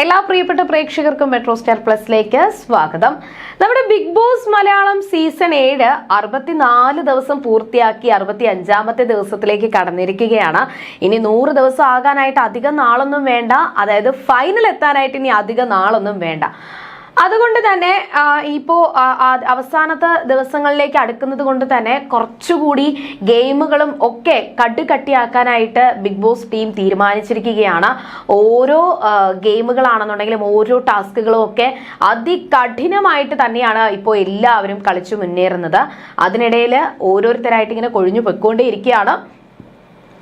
എല്ലാ പ്രിയപ്പെട്ട പ്രേക്ഷകർക്കും മെട്രോ സ്റ്റാർ പ്ലസിലേക്ക് സ്വാഗതം. നമ്മുടെ ബിഗ് ബോസ് മലയാളം സീസൺ ഏഴ് അറുപത്തിനാല് ദിവസം പൂർത്തിയാക്കി അറുപത്തി അഞ്ചാമത്തെ ദിവസത്തിലേക്ക് കടന്നിരിക്കുകയാണ്. ഇനി നൂറ് ദിവസം ആകാനായിട്ട് അധികം നാളൊന്നും വേണ്ട. അതായത് ഫൈനൽ എത്താനായിട്ട് ഇനി അധികം നാളൊന്നും വേണ്ട. അതുകൊണ്ട് തന്നെ ഇപ്പോൾ അവസാനത്തെ ദിവസങ്ങളിലേക്ക് അടുക്കുന്നത് കൊണ്ട് തന്നെ കുറച്ചുകൂടി ഗെയിമുകളും ഒക്കെ കടുകട്ടിയാക്കാനായിട്ട് ബിഗ് ബോസ് ടീം തീരുമാനിച്ചിരിക്കുകയാണ്. ഓരോ ഗെയിമുകളാണെന്നുണ്ടെങ്കിലും ഓരോ ടാസ്കുകളും ഒക്കെ അതികഠിനമായിട്ട് തന്നെയാണ് ഇപ്പോൾ എല്ലാവരും കളിച്ചു മുന്നേറുന്നത്. അതിനിടയിൽ ഓരോരുത്തരായിട്ട് ഇങ്ങനെ കൊഴിഞ്ഞു പൊയ്ക്കൊണ്ടേയിരിക്കുകയാണ്.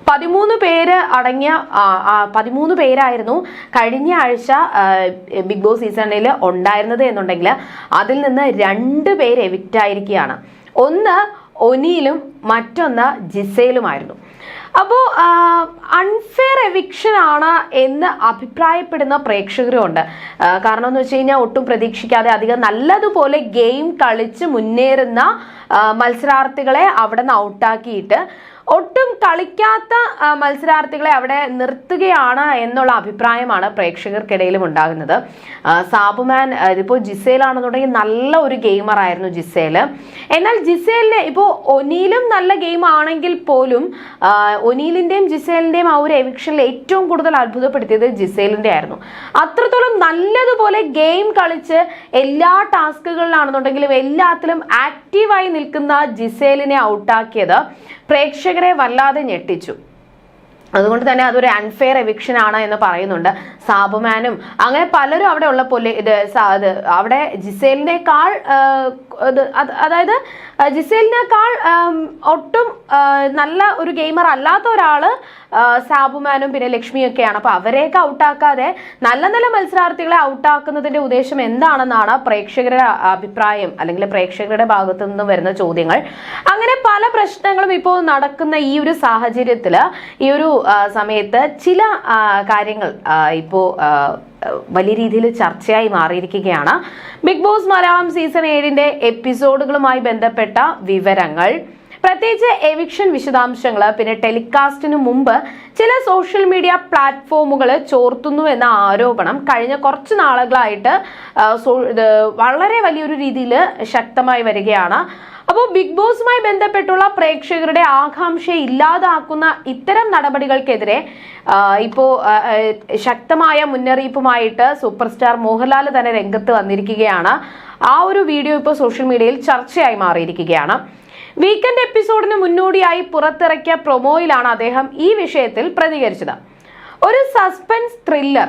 പതിമൂന്ന് പേര് അടങ്ങിയ പതിമൂന്ന് പേരായിരുന്നു കഴിഞ്ഞ ആഴ്ച ബിഗ് ബോസ് സീസണിൽ ഉണ്ടായിരുന്നത് എന്നുണ്ടെങ്കിൽ അതിൽ നിന്ന് രണ്ട് പേര് എവിക്റ്റ് ആയിരിക്കുകയാണ്. ഒന്ന് ഒനിയിലും മറ്റൊന്ന് ജിസയിലുമായിരുന്നു അപ്പോൾ അൺഫെയർ എവിക്ഷൻ ആണ് എന്ന് അഭിപ്രായപ്പെടുന്ന പ്രേക്ഷകരുണ്ട് ഉണ്ട് കാരണം എന്ന് വെച്ച് കഴിഞ്ഞാൽ ഒട്ടും പ്രതീക്ഷിക്കാതെ അധികം നല്ലതുപോലെ ഗെയിം കളിച്ച് മുന്നേറുന്ന മത്സരാർത്ഥികളെ അവിടെ നിന്ന് ഔട്ടാക്കിയിട്ട് ഒട്ടും കളിക്കാത്ത മത്സരാർത്ഥികളെ അവിടെ നിർത്തുകയാണ് എന്നുള്ള അഭിപ്രായമാണ് പ്രേക്ഷകർക്കിടയിലും ഉണ്ടാകുന്നത്. സാബുമാൻ ഇതിപ്പോൾ ഇതിപ്പോ ജിസേലാണെന്നുണ്ടെങ്കിൽ നല്ല ഒരു ഗെയിമർ ആയിരുന്നു ജിസേൽ. എന്നാൽ ജിസേലിന് ഇപ്പോൾ ഒനീലും നല്ല ഗെയിം ആണെങ്കിൽ പോലും ഒനീലിന്റെയും ജിസേലിന്റെയും ആ ഒരു എവിക്ഷനിൽ ഏറ്റവും കൂടുതൽ അത്ഭുതപ്പെടുത്തിയത് ജിസേലിന്റെ ആയിരുന്നു. അത്രത്തോളം നല്ലതുപോലെ ഗെയിം കളിച്ച് എല്ലാ ടാസ്കുകളിലാണെന്നുണ്ടെങ്കിലും എല്ലാത്തിലും ആക്റ്റീവായി നിൽക്കുന്ന ജിസേലിനെ ഔട്ടാക്കിയത് പ്രേക്ഷകരെ വല്ലാതെ ഞെട്ടിച്ചു. അതുകൊണ്ട് തന്നെ അതൊരു അൺഫെയർ എവിക്ഷൻ ആണ് എന്ന് പറയുന്നുണ്ട് സാബുമാനും. അങ്ങനെ പലരും അവിടെ ഉള്ള പോലെ ഇത് അവിടെ ജിസേലിനേക്കാൾ അതായത് ജിസേലിനേക്കാൾ ഒട്ടും നല്ല ഒരു ഗെയിമർ അല്ലാത്ത ഒരാൾ സാബുമാനും പിന്നെ ലക്ഷ്മിയൊക്കെയാണ്. അപ്പൊ അവരെയൊക്കെ ഔട്ടാക്കാതെ നല്ല നല്ല മത്സരാർത്ഥികളെ ഔട്ടാക്കുന്നതിന്റെ ഉദ്ദേശം എന്താണെന്നാണ് പ്രേക്ഷകരുടെ അഭിപ്രായം അല്ലെങ്കിൽ പ്രേക്ഷകരുടെ ഭാഗത്തു നിന്ന് വരുന്ന ചോദ്യങ്ങൾ. അങ്ങനെ പല പ്രശ്നങ്ങളും ഇപ്പോൾ നടക്കുന്ന ഈ ഒരു സാഹചര്യത്തിൽ ഈ ഒരു സമയത്ത് ചില കാര്യങ്ങൾ ഇപ്പോൾ വലിയ രീതിയിൽ ചർച്ചയായി മാറിയിരിക്കുകയാണ്. ബിഗ് ബോസ് മലയാളം സീസൺ ഏഴിന്റെ എപ്പിസോഡുകളുമായി ബന്ധപ്പെട്ട വിവരങ്ങൾ. പ്രത്യേകിച്ച് എവിക്ഷൻ വിശദാംശങ്ങൾ പിന്നെ ടെലികാസ്റ്റിന് മുമ്പ് ചില സോഷ്യൽ മീഡിയ പ്ലാറ്റ്ഫോമുകൾ ചോർത്തുന്നു എന്ന ആരോപണം കഴിഞ്ഞ കുറച്ച് നാളുകളായിട്ട് വളരെ വലിയൊരു രീതിയിൽ ശക്തമായി വരികയാണ്. അപ്പോൾ ബിഗ് ബോസുമായി ബന്ധപ്പെട്ടുള്ള പ്രേക്ഷകരുടെ ആകാംക്ഷയെ ഇല്ലാതാക്കുന്ന ഇത്തരം നടപടികൾക്കെതിരെ ഇപ്പോൾ ശക്തമായ മുന്നറിയിപ്പുമായിട്ട് സൂപ്പർ സ്റ്റാർ മോഹൻലാൽ തന്നെ രംഗത്ത് വന്നിരിക്കുകയാണ്. ആ ഒരു വീഡിയോ ഇപ്പോൾ സോഷ്യൽ മീഡിയയിൽ ചർച്ചയായി മാറിയിരിക്കുകയാണ്. വീക്കെൻഡ് എപ്പിസോഡിന് മുന്നോടിയായി പുറത്തിറക്കിയ പ്രൊമോയിലാണ് അദ്ദേഹം ഈ വിഷയത്തിൽ പ്രതികരിച്ചത്. ഒരു സസ്പെൻസ് ത്രില്ലർ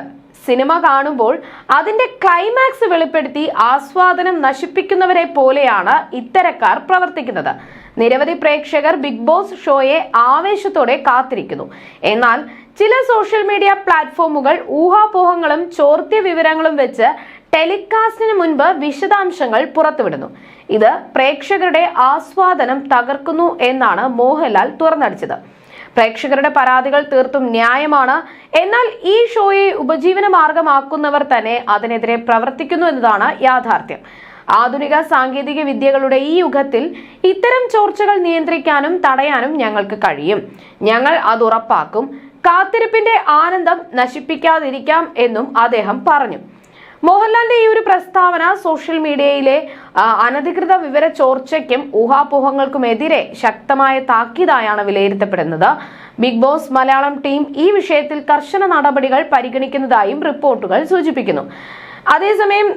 സിനിമ കാണുമ്പോൾ അതിന്റെ ക്ലൈമാക്സ് വെളിപ്പെടുത്തി ആസ്വാദനം നശിപ്പിക്കുന്നവരെ പോലെയാണ് ഇത്തരക്കാർ പ്രവർത്തിക്കുന്നത്. നിരവധി പ്രേക്ഷകർ ബിഗ് ബോസ് ഷോയെ ആവേശത്തോടെ കാത്തിരിക്കുന്നു. എന്നാൽ ചില സോഷ്യൽ മീഡിയ പ്ലാറ്റ്ഫോമുകൾ ഊഹാപോഹങ്ങളും ചോർത്തിയ വിവരങ്ങളും വെച്ച് ടെലികാസ്റ്റിന് മുൻപ് വിശദാംശങ്ങൾ പുറത്തുവിടുന്നു. ഇത് പ്രേക്ഷകരുടെ ആസ്വാദനം തകർക്കുന്നു എന്നാണ് മോഹൻലാൽ തുറന്നടിച്ചത്. പ്രേക്ഷകരുടെ പരാതികൾ തീർത്തും ന്യായമാണ്. എന്നാൽ ഈ ഷോയെ ഉപജീവന മാർഗമാക്കുന്നവർ തന്നെ അതിനെതിരെ പ്രവർത്തിക്കുന്നു എന്നതാണ് യാഥാർത്ഥ്യം. ആധുനിക സാങ്കേതിക വിദ്യകളുടെ ഈ യുഗത്തിൽ ഇത്തരം ചോർച്ചകൾ നിയന്ത്രിക്കാനും തടയാനും ഞങ്ങൾക്ക് കഴിയും. ഞങ്ങൾ അത് ഉറപ്പാക്കും. കാത്തിരിപ്പിന്റെ ആനന്ദം നശിപ്പിക്കാതിരിക്കാം എന്നും അദ്ദേഹം പറഞ്ഞു. മോഹൻലാലിന്റെ ഈ ഒരു പ്രസ്താവന സോഷ്യൽ മീഡിയയിലെ അനധികൃത വിവര ചോർച്ചയ്ക്കും ഊഹാപോഹങ്ങൾക്കുമെതിരെ ശക്തമായ താക്കീതായാണ് വിലയിരുത്തപ്പെടുന്നത്. ബിഗ് ബോസ് മലയാളം ടീം ഈ വിഷയത്തിൽ കർശന നടപടികൾ പരിഗണിക്കുന്നതായും റിപ്പോർട്ടുകൾ സൂചിപ്പിക്കുന്നു. അതേസമയം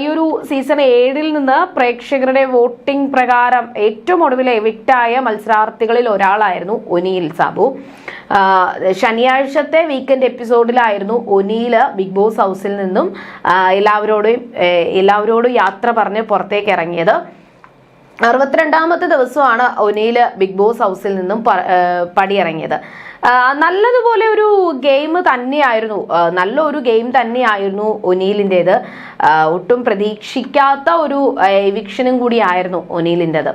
ഈ ഒരു സീസൺ ഏഴിൽ നിന്ന് പ്രേക്ഷകരുടെ വോട്ടിംഗ് പ്രകാരം ഏറ്റവും ഒടുവിലെ എവിക്റ്റായ മത്സരാർത്ഥികളിൽ ഒരാളായിരുന്നു ഒനിയിൽ സാബു. ശനിയാഴ്ചത്തെ വീക്കെൻഡ് എപ്പിസോഡിലായിരുന്നു ഒനിയിൽ ബിഗ് ബോസ് ഹൗസിൽ നിന്നും എല്ലാവരോടും എല്ലാവരോടും യാത്ര പറഞ്ഞ് പുറത്തേക്ക് ഇറങ്ങിയത്. അറുപത്തിരണ്ടാമത്തെ ദിവസമാണ് ഒനിയിൽ ബിഗ് ബോസ് ഹൗസിൽ നിന്നും പടിയിറങ്ങിയത് നല്ലതുപോലെ ഒരു ഗെയിം തന്നെയായിരുന്നു. നല്ലൊരു ഗെയിം തന്നെയായിരുന്നു ഒനീലിന്റേത് ഒട്ടും പ്രതീക്ഷിക്കാത്ത ഒരു എവിക്ഷനും കൂടിയായിരുന്നു ഒനീലിന്റെത്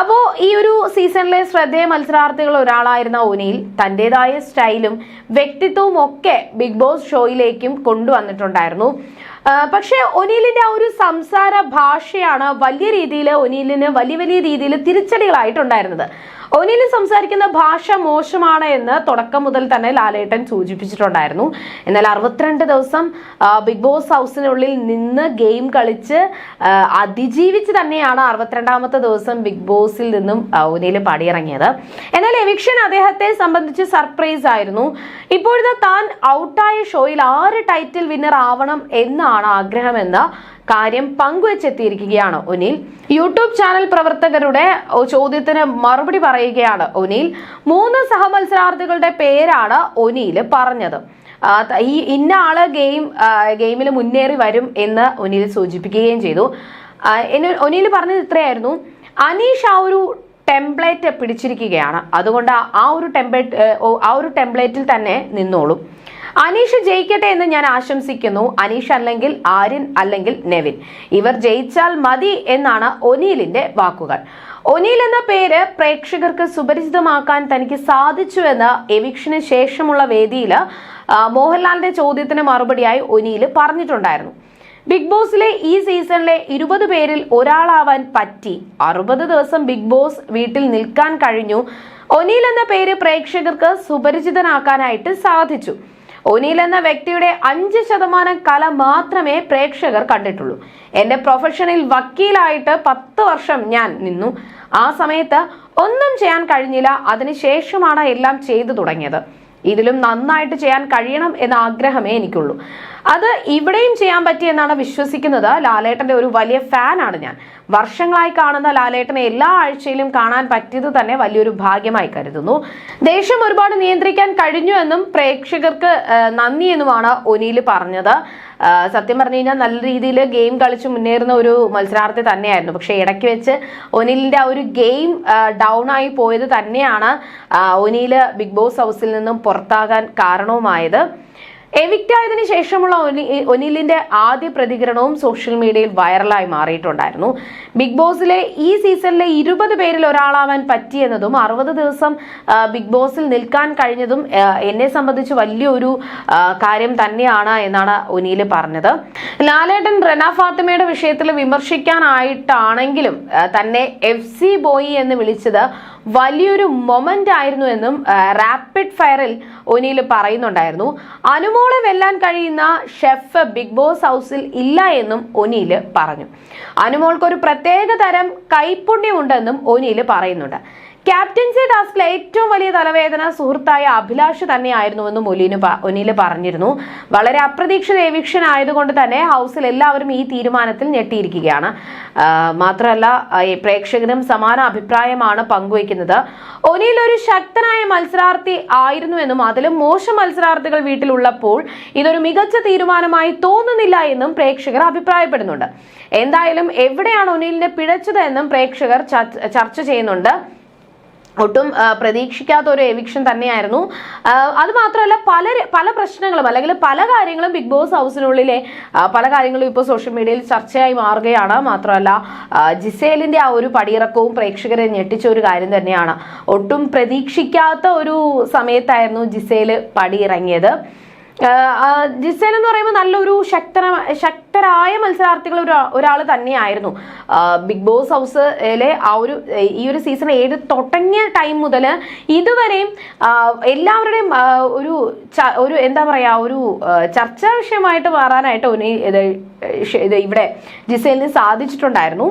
അപ്പോൾ ഈ ഒരു സീസണിലെ ശ്രദ്ധേയ മത്സരാർത്ഥികൾ ഒരാളായിരുന്ന ഒനീൽ തന്റെതായ സ്റ്റൈലും വ്യക്തിത്വവും ഒക്കെ ബിഗ് ബോസ് ഷോയിലേക്കും കൊണ്ടുവന്നിട്ടുണ്ടായിരുന്നു. പക്ഷേ ഒനീലിന്റെ ആ ഒരു സംസാര ഭാഷയാണ് വലിയ രീതിയിൽ ഒനീലിന് വലിയ വലിയ രീതിയിൽ തിരിച്ചടികളായിട്ടുണ്ടായിരുന്നത്. ഒനിൽ സംസാരിക്കുന്ന ഭാഷ മോശമാണ് എന്ന് തുടക്കം മുതൽ തന്നെ ലാലേട്ടൻ സൂചിപ്പിച്ചിട്ടുണ്ടായിരുന്നു. എന്നാൽ അറുപത്തിരണ്ട് ദിവസം ബിഗ് ബോസ് ഹൗസിനുള്ളിൽ നിന്ന് ഗെയിം കളിച്ച് അതിജീവിച്ച് തന്നെയാണ് അറുപത്തിരണ്ടാമത്തെ ദിവസം ബിഗ് ബോസിൽ നിന്നും പാടിയിറങ്ങിയത് പടിയിറങ്ങിയത്. എന്നാൽ എവിക്ഷൻ അദ്ദേഹത്തെ സംബന്ധിച്ച് സർപ്രൈസ് ആയിരുന്നു. ഇപ്പോഴത്തെ താൻ ഔട്ടായ ഷോയിൽ ആറ് ടൈറ്റിൽ വിന്നർ ആവണം എന്നാണ് ആഗ്രഹമെന്ന് കാര്യം പങ്കുവച്ചെത്തിയിരിക്കുകയാണ് ഒനിൽ യൂട്യൂബ് ചാനൽ പ്രവർത്തകരുടെ ചോദ്യത്തിന് മറുപടി പറയുകയാണ് ഒനിൽ മൂന്ന് സഹമത്സരാർത്ഥികളുടെ പേരാണ് ഒനിൽ പറഞ്ഞത്. ഈ ഇന്ന ആൾ ഗെയിം ഗെയിമിൽ മുന്നേറി വരും എന്ന് ഒനിൽ സൂചിപ്പിക്കുകയും ചെയ്തു. ഒനിൽ പറഞ്ഞത് ഇത്രയായിരുന്നു. അനീഷ് ആ ഒരു ടെംപ്ലേറ്റ് പിടിച്ചിരിക്കുകയാണ്. അതുകൊണ്ട് ആ ഒരു ടെംപ്ലേറ്റ് ആ ഒരു ടെംപ്ലേറ്റിൽ തന്നെ നിന്നോളും. അനീഷ് ജയിക്കട്ടെ എന്ന് ഞാൻ ആശംസിക്കുന്നു. അനീഷ് അല്ലെങ്കിൽ ആര്യൻ അല്ലെങ്കിൽ നെവിൻ. ഇവർ ജയിച്ചാൽ മതി എന്നാണ് ഒനീലിന്റെ വാക്കുകൾ. ഒനീൽ എന്ന പേര് പ്രേക്ഷകർക്ക് സുപരിചിതമാക്കാൻ തനിക്ക് സാധിച്ചു എന്ന് എവിക്ഷന് ശേഷമുള്ള വേദിയിൽ മോഹൻലാലിന്റെ ചോദ്യത്തിന് മറുപടിയായി ഒനീൽ പറഞ്ഞിട്ടുണ്ടായിരുന്നു. ബിഗ് ബോസിലെ ഈ സീസണിലെ ഇരുപത് പേരിൽ ഒരാളാവാൻ പറ്റി. അറുപത് ദിവസം ബിഗ് ബോസ് വീട്ടിൽ നിൽക്കാൻ കഴിഞ്ഞു. ഒനീൽ എന്ന പേര് പ്രേക്ഷകർക്ക് സുപരിചിതനാക്കാനായിട്ട് സാധിച്ചു. ഒനീൽ എന്ന വ്യക്തിയുടെ അഞ്ച് ശതമാനം കല മാത്രമേ പ്രേക്ഷകർ കണ്ടിട്ടുള്ളൂ. എന്റെ പ്രൊഫഷനിൽ വക്കീലായിട്ട് പത്ത് വർഷം ഞാൻ നിന്നു. ആ സമയത്ത് ഒന്നും ചെയ്യാൻ കഴിഞ്ഞില്ല. അതിനുശേഷമാണ് എല്ലാം ചെയ്തു തുടങ്ങിയത്. ഇതിലും നന്നായിട്ട് ചെയ്യാൻ കഴിയണം എന്ന ആഗ്രഹമേ എനിക്കുള്ളൂ. അത് ഇവിടെയും ചെയ്യാൻ പറ്റിയെന്നാണ് വിശ്വസിക്കുന്നത്. ലാലേട്ടന്റെ ഒരു വലിയ ഫാനാണ് ഞാൻ. വർഷങ്ങളായി കാണുന്ന ലാലേട്ടനെ എല്ലാ ആഴ്ചയിലും കാണാൻ പറ്റിയത് തന്നെ വലിയൊരു ഭാഗ്യമായി കരുതുന്നു. ദേഷ്യം ഒരുപാട് നിയന്ത്രിക്കാൻ കഴിഞ്ഞു എന്നും പ്രേക്ഷകർക്ക് നന്ദി എന്നുമാണ് ഒനിയിൽ പറഞ്ഞത്. സത്യം പറഞ്ഞു കഴിഞ്ഞാൽ നല്ല രീതിയിൽ ഗെയിം കളിച്ച് മുന്നേറുന്ന ഒരു മത്സരാർത്ഥി തന്നെയായിരുന്നു. പക്ഷെ ഇടയ്ക്ക് വെച്ച് ഒനിലിന്റെ ആ ഒരു ഗെയിം ഡൗൺ ആയി പോയത് തന്നെയാണ് ഒനിയിൽ ബിഗ് ബോസ് ഹൗസിൽ നിന്നും പുറത്താകാൻ കാരണവുമായത്. എവിക്റ്റ് ആയതിനു ശേഷമുള്ള ഒനി- ഒനിലിന്റെ ആദ്യ പ്രതികരണവും സോഷ്യൽ മീഡിയയിൽ വൈറലായി മാറിയിട്ടുണ്ടായിരുന്നു. ബിഗ് ബോസിലെ ഈ സീസണിലെ ഇരുപത് പേരിൽ ഒരാളാവാൻ പറ്റിയെന്നതും അറുപത് ദിവസം ബിഗ് ബോസിൽ നിൽക്കാൻ കഴിഞ്ഞതും എന്നെ സംബന്ധിച്ച് വലിയൊരു കാര്യം തന്നെയാണ് എന്നാണ് ഒനീൽ പറഞ്ഞത്. ലാലേട്ടൻ റെന ഫാത്തിമയുടെ വിഷയത്തിൽ വിമർശിക്കാനായിട്ടാണെങ്കിലും തന്നെ എഫ് സി ബോയി എന്ന് വിളിച്ചത് വലിയൊരു മൊമെന്റ് ആയിരുന്നു എന്നും റാപ്പിഡ് ഫയറിൽ ഒനിയിൽ പറയുന്നുണ്ടായിരുന്നു. അനുമോളെ വെല്ലാൻ കഴിയുന്ന ഷെഫ് ബിഗ് ബോസ് ഹൗസിൽ ഇല്ല എന്നും ഒനീൽ പറഞ്ഞു. അനുമോൾക്ക് ഒരു പ്രത്യേക തരം കൈപ്പുണ്യമുണ്ടെന്നും ഒനീൽ പറയുന്നുണ്ട്. ക്യാപ്റ്റൻസി ടാസ്കിലെ ഏറ്റവും വലിയ തലവേദന സുഹൃത്തായ അഭിലാഷ് തന്നെയായിരുന്നുവെന്നും ഒലീന് പ- ഒനീൽ പറഞ്ഞിരുന്നു. വളരെ അപ്രതീക്ഷിത എവിക്ഷൻ ആയതുകൊണ്ട് തന്നെ ഹൗസിൽ എല്ലാവരും ഈ തീരുമാനത്തിൽ ഞെട്ടിയിരിക്കുകയാണ്. മാത്രമല്ല പ്രേക്ഷകരും സമാന അഭിപ്രായമാണ് പങ്കുവയ്ക്കുന്നത്. ഒനീൽ ഒരു ശക്തനായ മത്സരാർത്ഥി ആയിരുന്നു എന്നും അതിലും മോശം മത്സരാർത്ഥികൾ വീട്ടിലുള്ളപ്പോൾ ഇതൊരു മികച്ച തീരുമാനമായി തോന്നുന്നില്ല എന്നും പ്രേക്ഷകർ അഭിപ്രായപ്പെടുന്നുണ്ട്. എന്തായാലും എവിടെയാണ് ഒനീലിനെ പിഴച്ചത് എന്നും പ്രേക്ഷകർ ചർച്ച ചെയ്യുന്നുണ്ട്. ഒട്ടും പ്രതീക്ഷിക്കാത്ത ഒരു എവിക്ഷൻ തന്നെയായിരുന്നു. അത് മാത്രമല്ല പല പല പ്രശ്നങ്ങളും അല്ലെങ്കിൽ പല കാര്യങ്ങളും ബിഗ് ബോസ് ഹൗസിനുള്ളിലെ പല കാര്യങ്ങളും ഇപ്പോൾ സോഷ്യൽ മീഡിയയിൽ ചർച്ചയായി മാറുകയാണ്. മാത്രമല്ല ജിസേലിന്റെ ആ ഒരു പടിയിറക്കവും പ്രേക്ഷകരെ ഞെട്ടിച്ച ഒരു കാര്യം തന്നെയാണ്. ഒട്ടും പ്രതീക്ഷിക്കാത്ത ഒരു സമയത്തായിരുന്നു ജിസേൽ പടിയിറങ്ങിയത്. ജിസേൽ എന്ന് പറയുമ്പോൾ നല്ലൊരു ശക്ത ശക്തരായ മത്സരാർത്ഥികൾ ഒരു ഒരാൾ തന്നെയായിരുന്നു. ബിഗ് ബോസ് ഹൗസിലെ ആ ഒരു ഈ ഒരു സീസൺ ഏഴ് തുടങ്ങിയ ടൈം മുതൽ ഇതുവരെയും എല്ലാവരുടെയും ഒരു ഒരു എന്താ പറയുക ഒരു ചർച്ചാ വിഷയമായിട്ട് മാറാനായിട്ട് ഇവിടെ ജിസേലിന് സാധിച്ചിട്ടുണ്ടായിരുന്നു.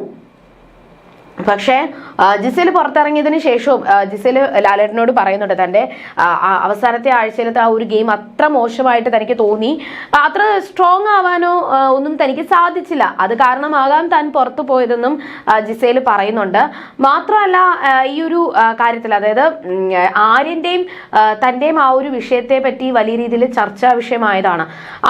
പക്ഷേ ആ, ജിസേൽ പുറത്തിറങ്ങിയതിന് ശേഷവും ആ, ജിസേൽ ലാലേട്ടനോട് പറയുന്നുണ്ട് ആ, അവസാനത്തെ ആഴ്ചയിലത്തെ ആ ഒരു ഗെയിം അത്ര മോശമായിട്ട് തനിക്ക് തോന്നി. അത്ര സ്ട്രോങ് ആവാനോ ഒന്നും തനിക്ക് സാധിച്ചില്ല. അത് കാരണമാകാൻ താൻ പുറത്തു പോയതെന്നും ജിസയിൽ പറയുന്നുണ്ട്. മാത്രമല്ല ഈ ഒരു കാര്യത്തിൽ അതായത് ആര്യന്റെയും തന്റെയും ആ ഒരു വിഷയത്തെ പറ്റി വലിയ രീതിയിൽ ചർച്ചാ വിഷയമായതാണ്.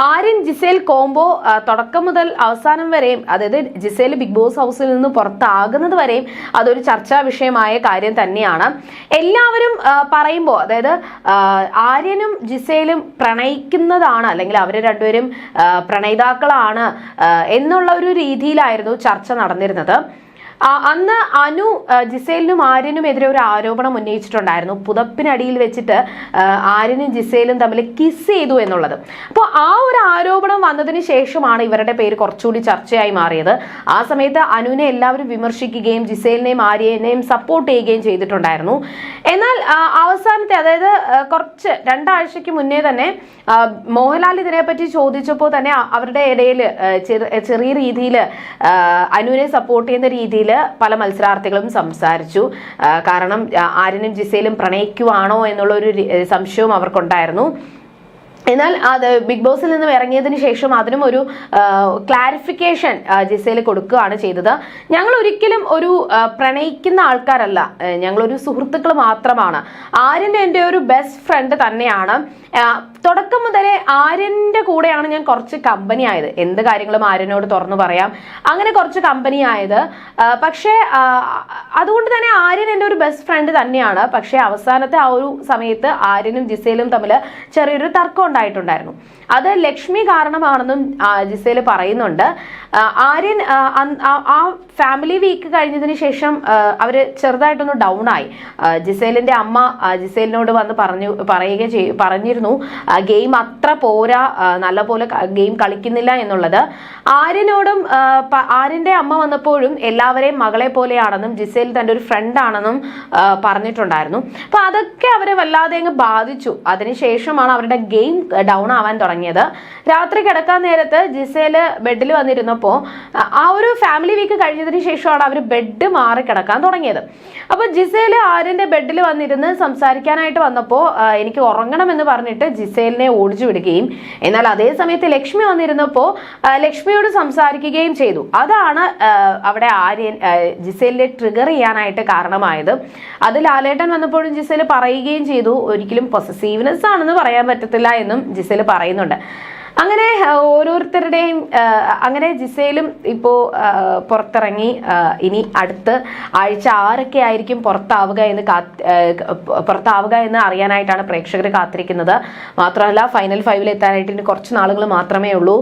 ആര്യൻ ജിസേൽ കോംബോ തുടക്കം മുതൽ അവസാനം വരെയും അതായത് ജിസേൽ ബിഗ് ബോസ് ഹൗസിൽ നിന്ന് പുറത്താകുന്നത് വരെയും അതൊരു ചർച്ചാ വിഷയമായ കാര്യം തന്നെയാണ്. എല്ലാവരും പറയുമ്പോൾ അതായത് ആര്യനും ജിസയിലും പ്രണയിക്കുന്നതാണ് അല്ലെങ്കിൽ അവർ രണ്ടുപേരും പ്രണയിതാക്കളാണ് എന്നുള്ള ഒരു രീതിയിലായിരുന്നു ചർച്ച നടന്നിരുന്നത്. അന്ന് അനു ജിസേലിനും ആര്യനും എതിരെ ഒരു ആരോപണം ഉന്നയിച്ചിട്ടുണ്ടായിരുന്നു. പുതപ്പിനടിയിൽ വെച്ചിട്ട് ആര്യനും ജിസേലും തമ്മിൽ കിസ് ചെയ്തു എന്നുള്ളത്. അപ്പോൾ ആ ഒരു ആരോപണം വന്നതിന് ശേഷമാണ് ഇവരുടെ പേര് കുറച്ചുകൂടി ചർച്ചയായി മാറിയത്. ആ സമയത്ത് അനുവിനെ എല്ലാവരും വിമർശിക്കുകയും ജിസേലിനെയും ആര്യനെയും സപ്പോർട്ട് ചെയ്യുകയും ചെയ്തിട്ടുണ്ടായിരുന്നു. എന്നാൽ അവസാനത്തെ അതായത് കുറച്ച് രണ്ടാഴ്ചയ്ക്ക് മുന്നേ തന്നെ മോഹൻലാൽ ഇതിനെപ്പറ്റി ചോദിച്ചപ്പോൾ തന്നെ അവരുടെ ഇടയിൽ ചെറിയ രീതിയിൽ അനുവിനെ സപ്പോർട്ട് ചെയ്യുന്ന രീതിയിൽ പല മത്സരാർത്ഥികളും സംസാരിച്ചു. കാരണം ആര്യനും ജിസയിലും പ്രണയിക്കുവാണോ എന്നുള്ള ഒരു സംശയവും അവർക്കുണ്ടായിരുന്നു. എന്നാൽ അത് ബിഗ് ബോസിൽ നിന്നും ഇറങ്ങിയതിന് ശേഷം അതിനും ഒരു ക്ലാരിഫിക്കേഷൻ ജിസയിൽ കൊടുക്കുകയാണ് ചെയ്തത്. ഞങ്ങൾ ഒരിക്കലും ഒരു പ്രണയിക്കുന്ന ആൾക്കാരല്ല. ഞങ്ങളൊരു സുഹൃത്തുക്കൾ മാത്രമാണ്. ആര്യൻ എന്റെ ഒരു ബെസ്റ്റ് ഫ്രണ്ട് തന്നെയാണ്. തുടക്കം മുതലേ ആര്യന്റെ കൂടെയാണ് ഞാൻ കുറച്ച് കമ്പനി ആയത്. എന്ത് കാര്യങ്ങളും ആര്യനോട് തുറന്നു പറയാം. അങ്ങനെ കുറച്ച് കമ്പനി ആയത്. പക്ഷേ അതുകൊണ്ട് തന്നെ ആര്യൻ എന്റെ ഒരു ബെസ്റ്റ് ഫ്രണ്ട് തന്നെയാണ്. പക്ഷേ അവസാനത്തെ ആ ഒരു സമയത്ത് ആര്യനും ജിസയിലും തമ്മിൽ ചെറിയൊരു തർക്കം ഉണ്ടായിട്ടുണ്ടായിരുന്നു. അത് ലക്ഷ്മി കാരണമാണെന്നും ജിസേൽ പറയുന്നുണ്ട്. ആര്യൻ ആ, ഫാമിലി വീക്ക് കഴിഞ്ഞതിന് ശേഷം അവർ ചെറുതായിട്ടൊന്ന് ഡൗൺ ആയി ജിസേലിന്റെ അമ്മ ജിസേലിനോട് വന്ന് പറഞ്ഞു പറയുക പറഞ്ഞിരുന്നു ഗെയിം അത്ര പോരാ നല്ല പോലെ ഗെയിം കളിക്കുന്നില്ല എന്നുള്ളത്. ആര്യനോടും ആര്യന്റെ അമ്മ വന്നപ്പോഴും എല്ലാവരെയും മകളെ പോലെയാണെന്നും ജിസേൽ തന്റെ ഒരു ഫ്രണ്ട് ആണെന്നും പറഞ്ഞിട്ടുണ്ടായിരുന്നു. അപ്പൊ അതൊക്കെ അവരെ വല്ലാതെ അങ്ങ് ബാധിച്ചു. അതിനുശേഷമാണ് അവരുടെ ഗെയിം ഡൗൺ ആവാൻ തുടങ്ങിയത്. രാത്രി കിടക്കാൻ നേരത്ത് ജിസേൽ ബെഡിൽ വന്നിരുന്നപ്പോൾ ആ ഒരു ഫാമിലി വീക്ക് കഴിഞ്ഞതിന് ശേഷമാണ് അവർ ബെഡ് മാറി കിടക്കാൻ തുടങ്ങിയത്. അപ്പോൾ ജിസേൽ ആര്യന്റെ ബെഡിൽ വന്നിരുന്ന് സംസാരിക്കാനായിട്ട് വന്നപ്പോൾ എനിക്ക് ഉറങ്ങണമെന്ന് പറഞ്ഞിട്ട് ജിസേലിനെ ഓടിച്ചു വിടുകയും എന്നാൽ അതേ സമയത്ത് ലക്ഷ്മി വന്നിരുന്നപ്പോൾ ലക്ഷ്മിയോട് സംസാരിക്കുകയും ചെയ്തു. അതാണ് അവിടെ ആര്യൻ ജിസേലിനെ ട്രിഗർ ചെയ്യാനായിട്ട് കാരണമായത്. അത് ലാലേട്ടൻ വന്നപ്പോഴും ജിസേൽ പറയുകയും ചെയ്തു ഒരിക്കലും പൊസസീവ്നെസ് ആണെന്ന് പറയാൻ പറ്റത്തില്ല എന്നും. ജിസേൽ പറയുന്നുണ്ട്. അങ്ങനെ ഓരോരുത്തരുടെയും അങ്ങനെ ജിസയിലും ഇപ്പോൾ പുറത്തിറങ്ങി ഇനി അടുത്ത് ആഴ്ച ആരൊക്കെ ആയിരിക്കും പുറത്താവുക എന്ന് പുറത്താവുക എന്ന് അറിയാനായിട്ടാണ് പ്രേക്ഷകർ കാത്തിരിക്കുന്നത്. മാത്രമല്ല ഫൈനൽ ഫൈവിൽ എത്താനായിട്ട് ഇനി കുറച്ച് നാളുകൾ മാത്രമേ ഉള്ളൂ.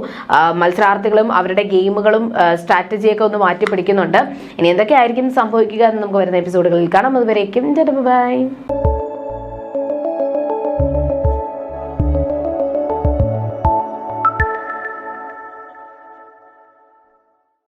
മത്സരാർത്ഥികളും അവരുടെ ഗെയിമുകളും സ്ട്രാറ്റജിയൊക്കെ ഒന്ന് മാറ്റി പിടിക്കുന്നുണ്ട്. ഇനി എന്തൊക്കെയായിരിക്കും സംഭവിക്കുക എന്ന് നമുക്ക് വരുന്ന എപ്പിസോഡുകളിൽ കാണാം. അതുവരേക്കും ബൈ.